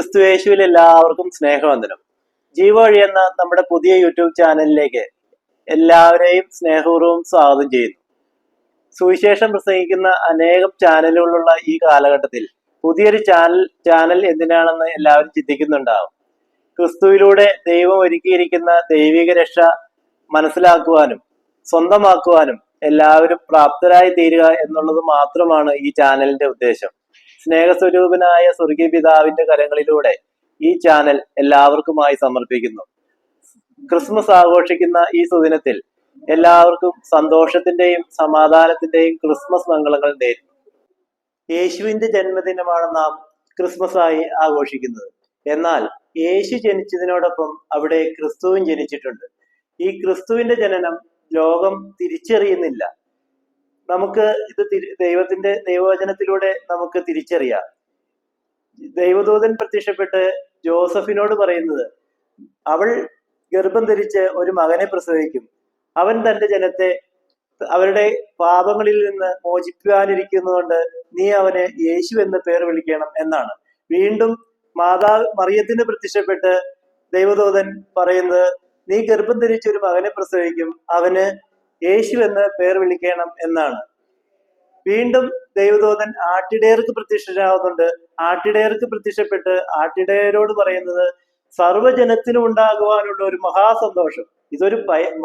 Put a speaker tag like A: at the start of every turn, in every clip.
A: ക്രിസ്തുയേശുവിൽ എല്ലാവർക്കും സ്നേഹവന്ദനം. ജീവവഴി എന്ന നമ്മുടെ പുതിയ യൂട്യൂബ് ചാനലിലേക്ക് എല്ലാവരെയും സ്നേഹപൂർവം സ്വാഗതം ചെയ്യുന്നു. സുവിശേഷം പ്രസംഗിക്കുന്ന അനേകം ചാനലുകളുള്ള ഈ കാലഘട്ടത്തിൽ പുതിയൊരു ചാനൽ ചാനൽ എന്തിനാണെന്ന് എല്ലാവരും ചിന്തിക്കുന്നുണ്ടാവും. ക്രിസ്തുവിലൂടെ ദൈവം ഒരുക്കിയിരിക്കുന്ന ദൈവിക രക്ഷ മനസ്സിലാക്കുവാനും സ്വന്തമാക്കുവാനും എല്ലാവരും പ്രാപ്തരായി തീരുക എന്നുള്ളത് മാത്രമാണ് ഈ ചാനലിന്റെ ഉദ്ദേശം. സ്നേഹസ്വരൂപനായ സ്വർഗീയ പിതാവിന്റെ കരങ്ങളിലൂടെ ഈ ചാനൽ എല്ലാവർക്കുമായി സമർപ്പിക്കുന്നു. ക്രിസ്മസ് ആഘോഷിക്കുന്ന ഈ സുദിനത്തിൽ എല്ലാവർക്കും സന്തോഷത്തിന്റെയും സമാധാനത്തിന്റെയും ക്രിസ്മസ് മംഗളങ്ങൾ നേരുന്നു. യേശുവിന്റെ ജന്മദിനമാണ് നാം ക്രിസ്മസ് ആയി ആഘോഷിക്കുന്നത്. എന്നാൽ യേശു ജനിച്ചതിനോടൊപ്പം അവിടെ ക്രിസ്തുവും ജനിച്ചിട്ടുണ്ട്. ഈ ക്രിസ്തുവിന്റെ ജനനം ലോകം തിരിച്ചറിയുന്നില്ല. നമുക്ക് ഇത് ദൈവത്തിന്റെ ദൈവവചനത്തിലൂടെ നമുക്ക് തിരിച്ചറിയാം. ദൈവദൂതൻ പ്രത്യക്ഷപ്പെട്ട് ജോസഫിനോട് പറയുന്നത് അവൾ ഗർഭം ധരിച്ച് ഒരു മകനെ പ്രസവിക്കും. അവൻ തന്റെ ജനത്തെ അവരുടെ പാപങ്ങളിൽ നിന്ന് മോചിക്കുവാനിരിക്കുന്നതുകൊണ്ട് നീ അവന് യേശു എന്ന് പേർ വിളിക്കണം എന്നാണ്. വീണ്ടും മാതാവ് മറിയത്തിന് പ്രത്യക്ഷപ്പെട്ട് ദൈവദൂതൻ പറയുന്നത് നീ ഗർഭം ധരിച്ച് ഒരു മകനെ പ്രസവിക്കും. അവന് യേശു എന്ന് പേർ വിളിക്കണം എന്നാണ്. വീണ്ടും ദൈവദൂതൻ ആട്ടിടയർക്ക് പ്രത്യക്ഷനാവുന്നുണ്ട്. ആട്ടിടയർക്ക് പ്രത്യക്ഷപ്പെട്ട് ആട്ടിടയരോട് പറയുന്നത് സർവജനത്തിനും ഉണ്ടാകുവാനുള്ള ഒരു മഹാസന്തോഷം. ഇതൊരു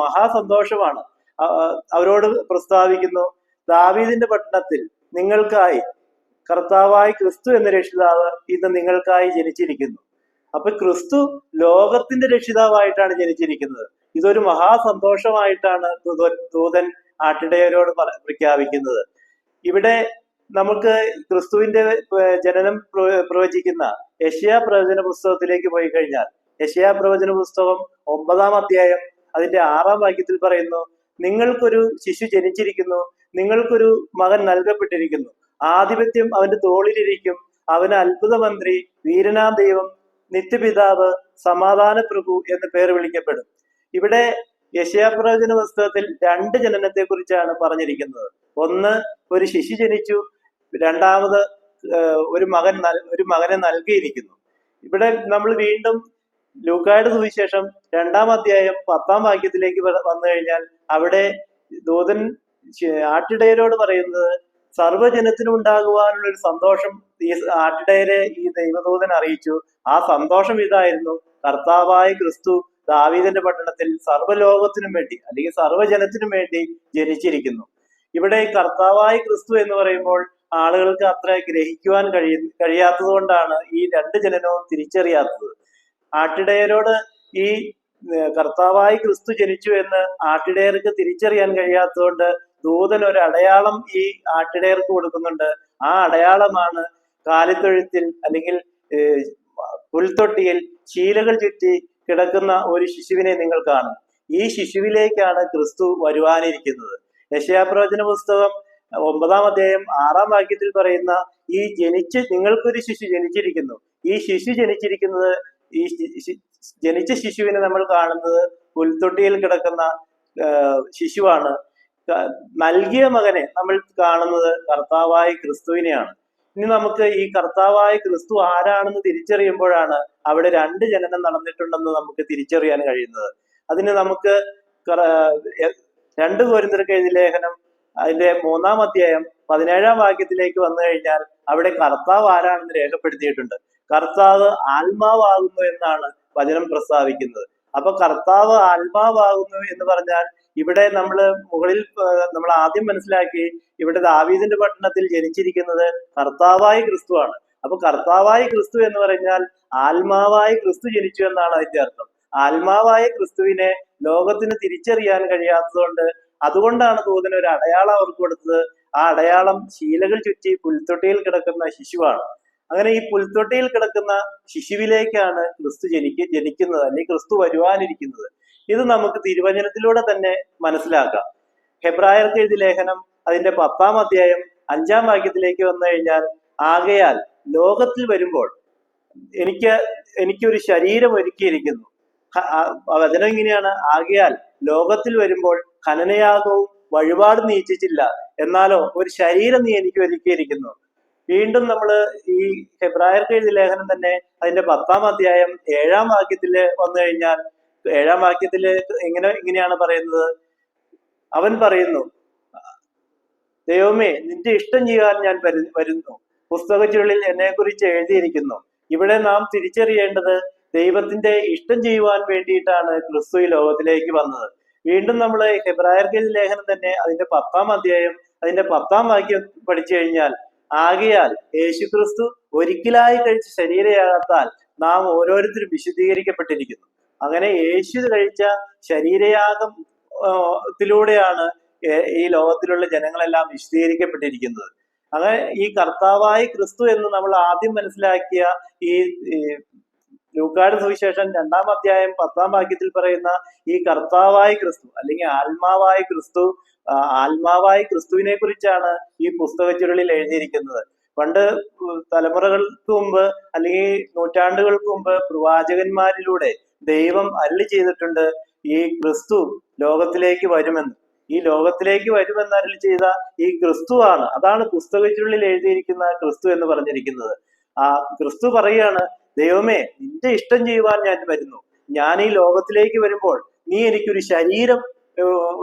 A: മഹാസന്തോഷമാണ്. അവരോട് പ്രസ്താവിക്കുന്നു ദാവീദിന്റെ പട്ടണത്തിൽ നിങ്ങൾക്കായി കർത്താവായി ക്രിസ്തു എന്ന രക്ഷിതാവ് ഇന്ന് നിങ്ങൾക്കായി ജനിച്ചിരിക്കുന്നു. അപ്പൊ ക്രിസ്തു ലോകത്തിന്റെ രക്ഷിതാവായിട്ടാണ് ജനിച്ചിരിക്കുന്നത്. ഇതൊരു മഹാസന്തോഷമായിട്ടാണ് ദൂത- ദൂതൻ ആട്ടിടയരോട് പ്രഖ്യാപിക്കുന്നത്. ഇവിടെ നമുക്ക് ക്രിസ്തുവിന്റെ ജനനം പ്രവചിക്കുന്ന യഷ്യാ പ്രവചന പുസ്തകത്തിലേക്ക് പോയി കഴിഞ്ഞാൽ യഷ്യാ പ്രവചന പുസ്തകം ഒമ്പതാം അധ്യായം അതിന്റെ ആറാം വാക്യത്തിൽ പറയുന്നു നിങ്ങൾക്കൊരു ശിശു ജനിച്ചിരിക്കുന്നു നിങ്ങൾക്കൊരു മകൻ നൽകപ്പെട്ടിരിക്കുന്നു. ആധിപത്യം അവന്റെ തോളിലിരിക്കും. അവന് അത്ഭുത മന്ത്രി വീരനാം ദൈവം നിത്യപിതാവ് സമാധാന പ്രഭു എന്ന് പേര് വിളിക്കപ്പെടും. ഇവിടെ യശയാപ്രവചന പുസ്തകത്തിൽ രണ്ട് ജനനത്തെ കുറിച്ചാണ് പറഞ്ഞിരിക്കുന്നത്. ഒന്ന് ഒരു ശിശു ജനിച്ചു. രണ്ടാമത് ഒരു മകൻ ഒരു മകനെ നൽകിയിരിക്കുന്നു. ഇവിടെ നമ്മൾ വീണ്ടും ലൂക്കായുടെ സുവിശേഷം രണ്ടാം അധ്യായം പത്താം വാക്യത്തിലേക്ക് വന്നു കഴിഞ്ഞാൽ അവിടെ ദൂതൻ ആട്ടിടയരോട് പറയുന്നത് സർവജനത്തിനും ഉണ്ടാകുവാനുള്ള ഒരു സന്തോഷം ഈ ആട്ടിടയരെ ഈ ദൈവദൂതൻ അറിയിച്ചു. ആ സന്തോഷം ഇതായിരുന്നു. കർത്താവായ ക്രിസ്തു ദാവീദിന്റെ പട്ടണത്തിൽ സർവലോകത്തിനും വേണ്ടി അല്ലെങ്കിൽ സർവജനത്തിനും വേണ്ടി ജനിച്ചിരിക്കുന്നു. ഇവിടെ കർത്താവായ ക്രിസ്തു എന്ന് പറയുമ്പോൾ ആളുകൾക്ക് അത്ര ഗ്രഹിക്കുവാൻ കഴിയ കഴിയാത്തത് കൊണ്ടാണ് ഈ രണ്ട് ജനനവും തിരിച്ചറിയാത്തത്. ആട്ടിടയരോട് ഈ കർത്താവായി ക്രിസ്തു ജനിച്ചു എന്ന് ആട്ടിടയർക്ക് തിരിച്ചറിയാൻ കഴിയാത്തതുകൊണ്ട് ദൂതൻ ഒരു അടയാളം ഈ ആട്ടിടയർക്ക് കൊടുക്കുന്നുണ്ട്. ആ അടയാളമാണ് കാലിത്തൊഴുത്തിൽ അല്ലെങ്കിൽ പുൽത്തൊട്ടിയിൽ ശീലകൾ ചുറ്റി കിടക്കുന്ന ഒരു ശിശുവിനെ നിങ്ങൾ കാണും. ഈ ശിശുവിലേക്കാണ് ക്രിസ്തു വരുവാനിരിക്കുന്നത്. യശയാപ്രവചന പുസ്തകം ഒമ്പതാം അധ്യായം ആറാം വാക്യത്തിൽ പറയുന്ന ഈ ജനിച്ച് നിങ്ങൾക്കൊരു ശിശു ജനിച്ചിരിക്കുന്നു. ഈ ശിശു ജനിച്ചിരിക്കുന്നത് ഈ ജനിച്ച ശിശുവിനെ നമ്മൾ കാണുന്നത് പുൽത്തൊട്ടിയിൽ കിടക്കുന്ന ശിശുവാണ്. നൽകിയ മകനെ നമ്മൾ കാണുന്നത് കർത്താവായ ക്രിസ്തുവിനെയാണ്. ഇനി നമുക്ക് ഈ കർത്താവായ ക്രിസ്തു ആരാണെന്ന് തിരിച്ചറിയുമ്പോഴാണ് അവിടെ രണ്ട് ജനനം നടന്നിട്ടുണ്ടെന്ന് നമുക്ക് തിരിച്ചറിയാൻ കഴിയുന്നത്. അതിന് നമുക്ക് രണ്ട് കോരിന്തർക്ക് എഴുതിയ ലേഖനം അതിന്റെ മൂന്നാം അധ്യായം പതിനേഴാം വാക്യത്തിലേക്ക് വന്നു കഴിഞ്ഞാൽ അവിടെ കർത്താവ് ആരാണെന്ന് രേഖപ്പെടുത്തിയിട്ടുണ്ട്. കർത്താവ് ആത്മാവാകുന്നു എന്നാണ് വചനം പ്രസ്താവിക്കുന്നത്. അപ്പൊ കർത്താവ് ആത്മാവാകുന്നു എന്ന് പറഞ്ഞാൽ ഇവിടെ നമ്മൾ മുകളിൽ നമ്മൾ ആദ്യം മനസ്സിലാക്കി ഇവിടെ ദാവീദിന്റെ പട്ടണത്തിൽ ജനിച്ചിരിക്കുന്നത് കർത്താവായ ക്രിസ്തുവാണ്. അപ്പൊ കർത്താവായ ക്രിസ്തു എന്ന് പറഞ്ഞാൽ ആത്മാവായ ക്രിസ്തു ജനിച്ചു എന്നാണ് അതിന്റെ അർത്ഥം. ആത്മാവായ ക്രിസ്തുവിനെ ലോകത്തിന് തിരിച്ചറിയാൻ കഴിയാത്തതുകൊണ്ട് അതുകൊണ്ടാണ് ദൂതൻ ഒരു അടയാളം അവർക്ക് കൊടുത്തത്. ആ അടയാളം ശീലകൾ ചുറ്റി പുൽത്തൊട്ടിയിൽ കിടക്കുന്ന ശിശുവാണ്. അങ്ങനെ ഈ പുൽത്തൊട്ടിയിൽ കിടക്കുന്ന ശിശുവിലേക്കാണ് ക്രിസ്തു ജനിക്ക ജനിക്കുന്നത് അല്ലെങ്കിൽ ക്രിസ്തു വരുവാനിരിക്കുന്നത്. ഇത് നമുക്ക് തിരുവചനത്തിലൂടെ തന്നെ മനസ്സിലാക്കാം. ഹെബ്രായർക്ക് എഴുതി ലേഖനം അതിന്റെ പത്താം അധ്യായം അഞ്ചാം വാക്യത്തിലേക്ക് വന്നു കഴിഞ്ഞാൽ ആകയാൽ ലോകത്തിൽ വരുമ്പോൾ എനിക്ക് എനിക്കൊരു ശരീരം ഒരുക്കിയിരിക്കുന്നു. വചനം ഇങ്ങനെയാണ്. ആകയാൽ ലോകത്തിൽ വരുമ്പോൾ ഖനനയാഗവും വഴിപാട് നീച്ചിട്ടില്ല എന്നാലോ ഒരു ശരീരം നീ എനിക്ക് ഒരുക്കിയിരിക്കുന്നു. വീണ്ടും നമ്മൾ ഈ ഹെബ്രായർക്ക് എഴുതിയ ലേഖനം തന്നെ അതിന്റെ പത്താം അധ്യായം ഏഴാം വാക്യത്തിൽ വന്നു കഴിഞ്ഞാൽ ഏഴാം വാക്യത്തിൽ എങ്ങനെ ഇങ്ങനെയാണ് പറയുന്നത്? അവൻ പറയുന്നു ദൈവമേ നിന്റെ ഇഷ്ടം ചെയ്യാൻ ഞാൻ വരു- വരുന്നു. ചുരുളിൽ എന്നെ കുറിച്ച് എഴുതിയിരിക്കുന്നു. ഇവിടെ നാം തിരിച്ചറിയേണ്ടത് ദൈവത്തിന്റെ ഇഷ്ടം ചെയ്യുവാൻ വേണ്ടിയിട്ടാണ് ക്രിസ്തു ഈ ലോകത്തിലേക്ക് വന്നത്. വീണ്ടും നമ്മൾ ഹെബ്രായർക്ക് ലേഖനം തന്നെ അതിന്റെ പത്താം അധ്യായം അതിന്റെ പത്താം വാക്യം പഠിച്ചു കഴിഞ്ഞാൽ ആകയാൽ യേശുക്രിസ്തു ഒരിക്കലായി കഴിച്ച ശരീരയാകത്താൽ നാം ഓരോരുത്തരും വിശുദ്ധീകരിക്കപ്പെട്ടിരിക്കുന്നു. അങ്ങനെ യേശു കഴിച്ച ശരീരയാഗം ത്തിലൂടെയാണ് ഈ ലോകത്തിലുള്ള ജനങ്ങളെല്ലാം വിശദീകരിക്കപ്പെട്ടിരിക്കുന്നത്. അങ്ങനെ ഈ കർത്താവായി ക്രിസ്തു എന്ന് നമ്മൾ ആദ്യം മനസ്സിലാക്കിയ ഈ ലൂക്കാട് സുവിശേഷം രണ്ടാം അധ്യായം പത്താം വാക്യത്തിൽ പറയുന്ന ഈ കർത്താവായ ക്രിസ്തു അല്ലെങ്കിൽ ആത്മാവായ ക്രിസ്തു ആത്മാവായ ക്രിസ്തുവിനെ കുറിച്ചാണ് ഈ പുസ്തക ചുരുളിൽ എഴുതിയിരിക്കുന്നത്. പണ്ട് തലമുറകൾക്ക് മുമ്പ് അല്ലെങ്കിൽ നൂറ്റാണ്ടുകൾക്ക് മുമ്പ് പ്രവാചകന്മാരിലൂടെ ദൈവം അരുളി ചെയ്തിട്ടുണ്ട് ഈ ക്രിസ്തു ലോകത്തിലേക്ക് വരുമെന്ന്. ഈ ലോകത്തിലേക്ക് വരുമെന്ന് അരളി ചെയ്ത ഈ ക്രിസ്തുവാണ്. അതാണ് പുസ്തകത്തിനുള്ളിൽ എഴുതിയിരിക്കുന്ന ക്രിസ്തു എന്ന് പറഞ്ഞിരിക്കുന്നത്. ആ ക്രിസ്തു പറയാണ് ദൈവമേ നിന്റെ ഇഷ്ടം ചെയ്യുവാൻ ഞാൻ വരുന്നു. ഞാൻ ഈ ലോകത്തിലേക്ക് വരുമ്പോൾ നീ എനിക്കൊരു ശരീരം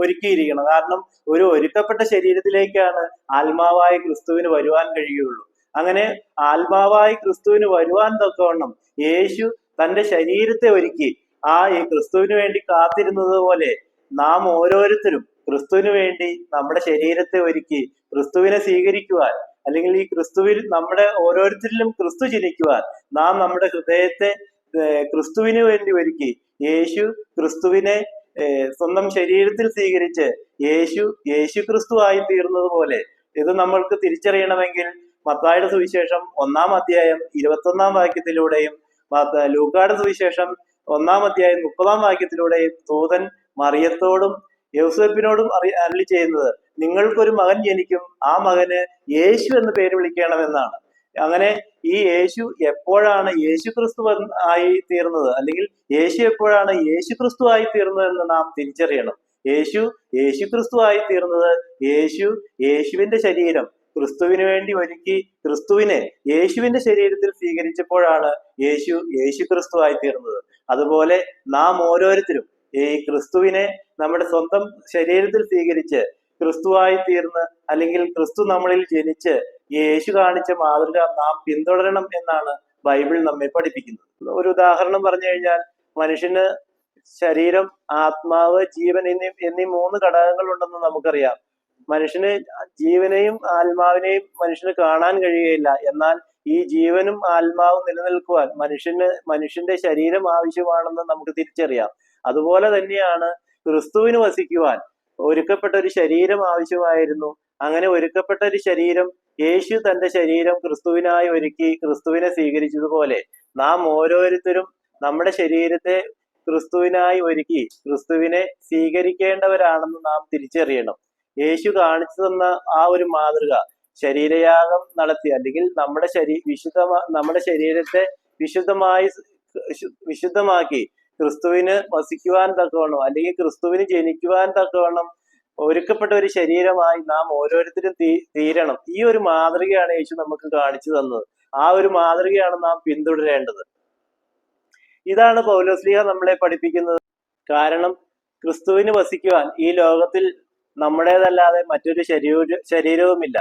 A: ഒരുക്കിയിരിക്കണം. കാരണം ഒരു ഒരുക്കപ്പെട്ട ശരീരത്തിലേക്കാണ് ആത്മാവായ ക്രിസ്തുവിന് വരുവാൻ കഴിയുള്ളൂ അങ്ങനെ ആത്മാവായ ക്രിസ്തുവിന് വരുവാൻ തക്കവണ്ണം യേശു തന്റെ ശരീരത്തെ ഒരുക്കി ആ ഈ ക്രിസ്തുവിന് വേണ്ടി കാത്തിരുന്നത് പോലെ നാം ഓരോരുത്തരും ക്രിസ്തുവിന് വേണ്ടി നമ്മുടെ ശരീരത്തെ ഒരുക്കി ക്രിസ്തുവിനെ സ്വീകരിക്കുവാൻ അല്ലെങ്കിൽ ഈ ക്രിസ്തുവിൽ നമ്മുടെ ഓരോരുത്തരിലും ക്രിസ്തു ജനിക്കുവാൻ നാം നമ്മുടെ ഹൃദയത്തെ ക്രിസ്തുവിന് വേണ്ടി ഒരുക്കി യേശു ക്രിസ്തുവിനെ സ്വന്തം ശരീരത്തിൽ സ്വീകരിച്ച് യേശു യേശു ക്രിസ്തു ആയി തീർന്നത് പോലെ ഇത് നമ്മൾക്ക് തിരിച്ചറിയണമെങ്കിൽ മത്തായുടെ സുവിശേഷം ഒന്നാം അധ്യായം ഇരുപത്തൊന്നാം വാക്യത്തിലൂടെയും ലൂക്കായുടെ സുവിശേഷം ഒന്നാം അധ്യായം മുപ്പതാം വാക്യത്തിലൂടെ ദൂതൻ മറിയത്തോടും യൗസഫിനോടും അറി അരളി ചെയ്യുന്നത് നിങ്ങൾക്കൊരു മകൻ ജനിക്കും ആ മകന് യേശു എന്ന് പേര് വിളിക്കണമെന്നാണ്. അങ്ങനെ ഈ യേശു എപ്പോഴാണ് യേശു ക്രിസ്തു ആയി തീർന്നത്? അല്ലെങ്കിൽ യേശു എപ്പോഴാണ് യേശു ക്രിസ്തു ആയി തീർന്നത് എന്ന് നാം തിരിച്ചറിയണം. യേശു യേശു ക്രിസ്തു ആയി തീർന്നത് യേശു യേശുവിന്റെ ശരീരം ക്രിസ്തുവിന് വേണ്ടി ഒരുക്കി ക്രിസ്തുവിനെ യേശുവിന്റെ ശരീരത്തിൽ സ്വീകരിച്ചപ്പോഴാണ് യേശു യേശു ക്രിസ്തു ആയി തീർന്നത് അതുപോലെ നാം ഓരോരുത്തരും ഈ ക്രിസ്തുവിനെ നമ്മുടെ സ്വന്തം ശരീരത്തിൽ സ്വീകരിച്ച് ക്രിസ്തുവായി തീർന്ന് അല്ലെങ്കിൽ ക്രിസ്തു നമ്മളിൽ ജനിച്ച് യേശു കാണിച്ച മാതൃക നാം പിന്തുടരണം എന്നാണ് ബൈബിൾ നമ്മെ പഠിപ്പിക്കുന്നത്. ഒരു ഉദാഹരണം പറഞ്ഞു കഴിഞ്ഞാൽ മനുഷ്യന് ശരീരം ആത്മാവ് ജീവൻ എന്നീ എന്നീ മൂന്ന് ഘടകങ്ങൾ ഉണ്ടെന്ന് നമുക്കറിയാം. മനുഷ്യന് ജീവനെയും ആത്മാവിനെയും മനുഷ്യന് കാണാൻ കഴിയുകയില്ല. എന്നാൽ ഈ ജീവനും ആത്മാവും നിലനിൽക്കുവാൻ മനുഷ്യന് മനുഷ്യന്റെ ശരീരം ആവശ്യമാണെന്ന് നമുക്ക് തിരിച്ചറിയാം. അതുപോലെ തന്നെയാണ് ക്രിസ്തുവിന് വസിക്കുവാൻ ഒരുക്കപ്പെട്ട ഒരു ശരീരം ആവശ്യമായിരുന്നു. അങ്ങനെ ഒരുക്കപ്പെട്ട ഒരു ശരീരം യേശു തന്റെ ശരീരം ക്രിസ്തുവിനായി ഒരുക്കി ക്രിസ്തുവിനെ സ്വീകരിച്ചതുപോലെ നാം ഓരോരുത്തരും നമ്മുടെ ശരീരത്തെ ക്രിസ്തുവിനായി ഒരുക്കി ക്രിസ്തുവിനെ സ്വീകരിക്കേണ്ടവരാണെന്ന് നാം തിരിച്ചറിയണം. യേശു കാണിച്ചു തന്ന ആ ഒരു മാതൃക ശരീരയാഗം നടത്തി അല്ലെങ്കിൽ നമ്മുടെ ശരീ വിശുദ്ധ നമ്മുടെ ശരീരത്തെ വിശുദ്ധമായി വിശുദ്ധമാക്കി ക്രിസ്തുവിന് വസിക്കുവാൻ തക്കവണ്ണം അല്ലെങ്കിൽ ക്രിസ്തുവിന് ജനിക്കുവാൻ തക്കവണ്ണം ഒരുക്കപ്പെട്ട ഒരു ശരീരമായി നാം ഓരോരുത്തരും തീരണം. ഈ ഒരു മാതൃകയാണ് യേശു നമുക്ക് കാണിച്ചു തന്നത്. ആ ഒരു മാതൃകയാണ് നാം പിന്തുടരേണ്ടത്. ഇതാണ് പൗലോസ്ലിഹ നമ്മളെ പഠിപ്പിക്കുന്നത്. കാരണം ക്രിസ്തുവിന് വസിക്കുവാൻ ഈ ലോകത്തിൽ നമ്മുടേതല്ലാതെ മറ്റൊരു ശരീര ശരീരവുമില്ല.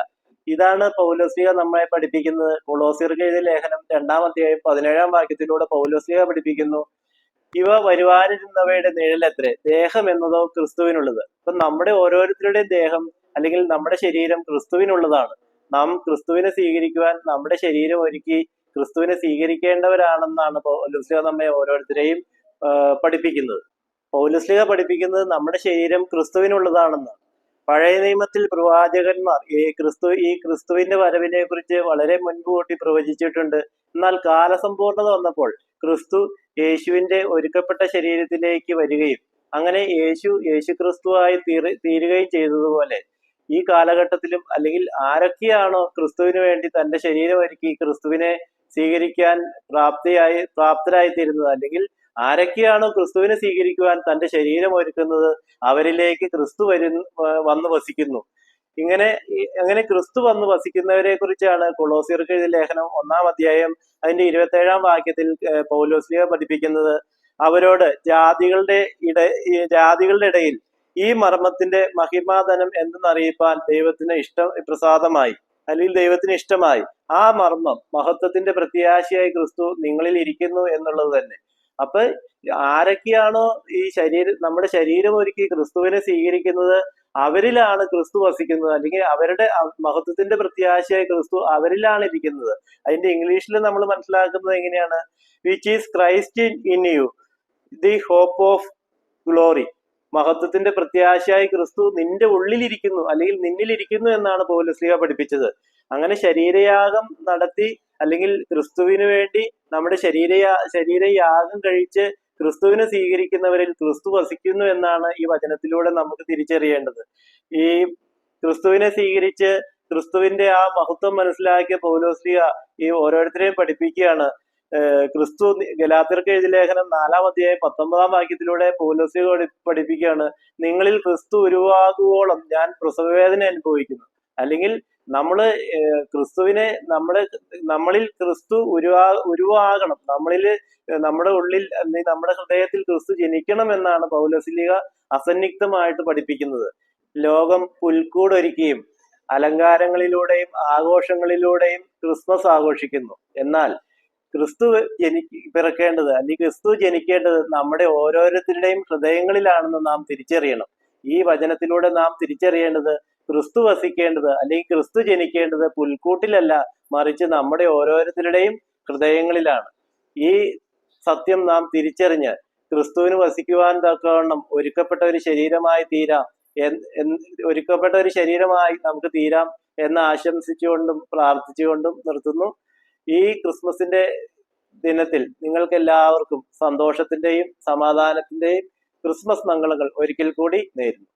A: ഇതാണ് പൗലോസിക നമ്മളെ പഠിപ്പിക്കുന്നത്. കൊളോസിയർക്ക് എഴുതിയ ലേഖനം രണ്ടാം അധ്യായം പതിനേഴാം വാക്യത്തിലൂടെ പൗലോസിക പഠിപ്പിക്കുന്നു. ഇവ വരുവാനിരുന്നവയുടെ നിഴലത്രേ ദേഹം എന്നതോ ക്രിസ്തുവിനുള്ളത്. ഇപ്പൊ നമ്മുടെ ഓരോരുത്തരുടെയും ദേഹം അല്ലെങ്കിൽ നമ്മുടെ ശരീരം ക്രിസ്തുവിനുള്ളതാണ്. നാം ക്രിസ്തുവിനെ സ്വീകരിക്കുവാൻ നമ്മുടെ ശരീരം ഒരുക്കി ക്രിസ്തുവിനെ സ്വീകരിക്കേണ്ടവരാണെന്നാണ് പൗലോസ്ലിഹ നമ്മെ ഓരോരുത്തരെയും പഠിപ്പിക്കുന്നത്. പൗലോസ്ലിഹ പഠിപ്പിക്കുന്നത് നമ്മുടെ ശരീരം ക്രിസ്തുവിനുള്ളതാണെന്നാണ്. പഴയ നിയമത്തിൽ പ്രവാചകന്മാർ ഈ ക്രിസ്തു ഈ ക്രിസ്തുവിന്റെ വരവിനെ കുറിച്ച് വളരെ മുൻകൂട്ടി പ്രവചിച്ചിട്ടുണ്ട്. എന്നാൽ കാലസമ്പൂർണത വന്നപ്പോൾ ക്രിസ്തു യേശുവിന്റെ ഒരുക്കപ്പെട്ട ശരീരത്തിലേക്ക് വരികയും അങ്ങനെ യേശു യേശു ക്രിസ്തുവായി തീരുകയും ചെയ്തതുപോലെ ഈ കാലഘട്ടത്തിലും അല്ലെങ്കിൽ ആരൊക്കെയാണോ ക്രിസ്തുവിന് വേണ്ടി തന്റെ ശരീരം ഒരുക്കി ക്രിസ്തുവിനെ സ്വീകരിക്കാൻ പ്രാപ്തിയായി പ്രാപ്തരായി തീരുന്നത് അല്ലെങ്കിൽ ആരൊക്കെയാണോ ക്രിസ്തുവിനെ സ്വീകരിക്കുവാൻ തന്റെ ശരീരം ഒരുക്കുന്നത് അവരിലേക്ക് ക്രിസ്തു വരുന്ന വന്നു വസിക്കുന്നു. ഇങ്ങനെ അങ്ങനെ ക്രിസ്തു വന്ന് വസിക്കുന്നവരെ കുറിച്ചാണ് കൊളോസിയർക്ക് ലേഖനം ഒന്നാം അധ്യായം അതിന്റെ ഇരുപത്തേഴാം വാക്യത്തിൽ പൗലോസിയ പഠിപ്പിക്കുന്നത്. അവരോട് ജാതികളുടെ ഇട ജാതികളുടെ ഇടയിൽ ഈ മർമ്മത്തിന്റെ മഹിമാധനം എന്തെന്നറിയിപ്പാൻ ദൈവത്തിന് ഇഷ്ടം പ്രസാദമായി അല്ലെങ്കിൽ ദൈവത്തിന് ഇഷ്ടമായി. ആ മർമ്മം മഹത്വത്തിന്റെ പ്രത്യാശയായി ക്രിസ്തു നിങ്ങളിൽ ഇരിക്കുന്നു എന്നുള്ളത് തന്നെ. അപ്പൊ ആരൊക്കെയാണോ ഈ ശരീരം നമ്മുടെ ശരീരം ഒരുക്കി ക്രിസ്തുവിനെ സ്വീകരിക്കുന്നത് അവരിലാണ് ക്രിസ്തു വസിക്കുന്നത് അല്ലെങ്കിൽ അവരുടെ മഹത്വത്തിന്റെ പ്രത്യാശയായി ക്രിസ്തു അവരിലാണ് ഇരിക്കുന്നത്. അതിന്റെ ഇംഗ്ലീഷിൽ നമ്മൾ മനസ്സിലാക്കുന്നത് എങ്ങനെയാണ്? Which is Christ in you the hope of glory മഹത്വത്തിന്റെ പ്രത്യാശയായി ക്രിസ്തു നിന്റെ ഉള്ളിലിരിക്കുന്നു അല്ലെങ്കിൽ നിന്നിലിരിക്കുന്നു എന്നാണ് പൗലസ്ലിഹ പഠിപ്പിച്ചത്. അങ്ങനെ ശരീരയാഗം നടത്തി അല്ലെങ്കിൽ ക്രിസ്തുവിന് വേണ്ടി നമ്മുടെ ശരീര ശരീര യാഗം കഴിച്ച് ക്രിസ്തുവിനെ സ്വീകരിക്കുന്നവരിൽ ക്രിസ്തു വസിക്കുന്നു എന്നാണ് ഈ വചനത്തിലൂടെ നമുക്ക് തിരിച്ചറിയേണ്ടത്. ഈ ക്രിസ്തുവിനെ സ്വീകരിച്ച് ക്രിസ്തുവിന്റെ ആ മഹത്വം മനസ്സിലാക്കിയ പൗലോസ്ലിയ ഈ ഓരോരുത്തരെയും പഠിപ്പിക്കുകയാണ്. ക്രിസ്തു ഗലാത്തിർക്ക് എഴുതി ലേഖനം നാലാം അധ്യായം പത്തൊമ്പതാം വാക്യത്തിലൂടെ പൗലോസ്ലിയ പഠി- പഠിപ്പിക്കുകയാണ്. നിങ്ങളിൽ ക്രിസ്തു ഉരുവാകുവോളം ഞാൻ പ്രസവവേദന അനുഭവിക്കുന്നു. അല്ലെങ്കിൽ നമ്മൾ ക്രിസ്തുവിനെ നമ്മുടെ നമ്മളിൽ ക്രിസ്തു ഉരുവാ ഉരുവാകണം. നമ്മളിൽ നമ്മുടെ ഉള്ളിൽ നമ്മുടെ ഹൃദയത്തിൽ ക്രിസ്തു ജനിക്കണം എന്നാണ് പൗലസിലിക അസന്നിഗ്ധമായിട്ട് പഠിപ്പിക്കുന്നത്. ലോകം പുൽക്കൂടൊരുക്കിയും അലങ്കാരങ്ങളിലൂടെയും ആഘോഷങ്ങളിലൂടെയും ക്രിസ്മസ് ആഘോഷിക്കുന്നു. എന്നാൽ ക്രിസ്തു ജനി പിറക്കേണ്ടത് അല്ലെങ്കിൽ ക്രിസ്തു ജനിക്കേണ്ടത് നമ്മുടെ ഓരോരുത്തരുടെയും ഹൃദയങ്ങളിലാണെന്ന് നാം തിരിച്ചറിയണം. ഈ വചനത്തിലൂടെ നാം തിരിച്ചറിയേണ്ടത് ക്രിസ്തു വസിക്കേണ്ടത് അല്ലെങ്കിൽ ക്രിസ്തു ജനിക്കേണ്ടത് പുൽക്കൂട്ടിലല്ല മറിച്ച് നമ്മുടെ ഓരോരുത്തരുടെയും ഹൃദയങ്ങളിലാണ്. ഈ സത്യം നാം തിരിച്ചറിഞ്ഞ് ക്രിസ്തുവിന് വസിക്കുവാൻ തക്കവണ്ണം ഒരുക്കപ്പെട്ട ഒരു ശരീരമായി തീരാം ഒരുക്കപ്പെട്ട ഒരു ശരീരമായി നമുക്ക് തീരാം എന്ന് ആശംസിച്ചുകൊണ്ടും പ്രാർത്ഥിച്ചുകൊണ്ടും നിർത്തുന്നു. ഈ ക്രിസ്മസിന്റെ ദിനത്തിൽ നിങ്ങൾക്ക് എല്ലാവർക്കും സന്തോഷത്തിന്റെയും സമാധാനത്തിന്റെയും ക്രിസ്മസ് മംഗളങ്ങൾ ഒരിക്കൽ കൂടി നേരുന്നു.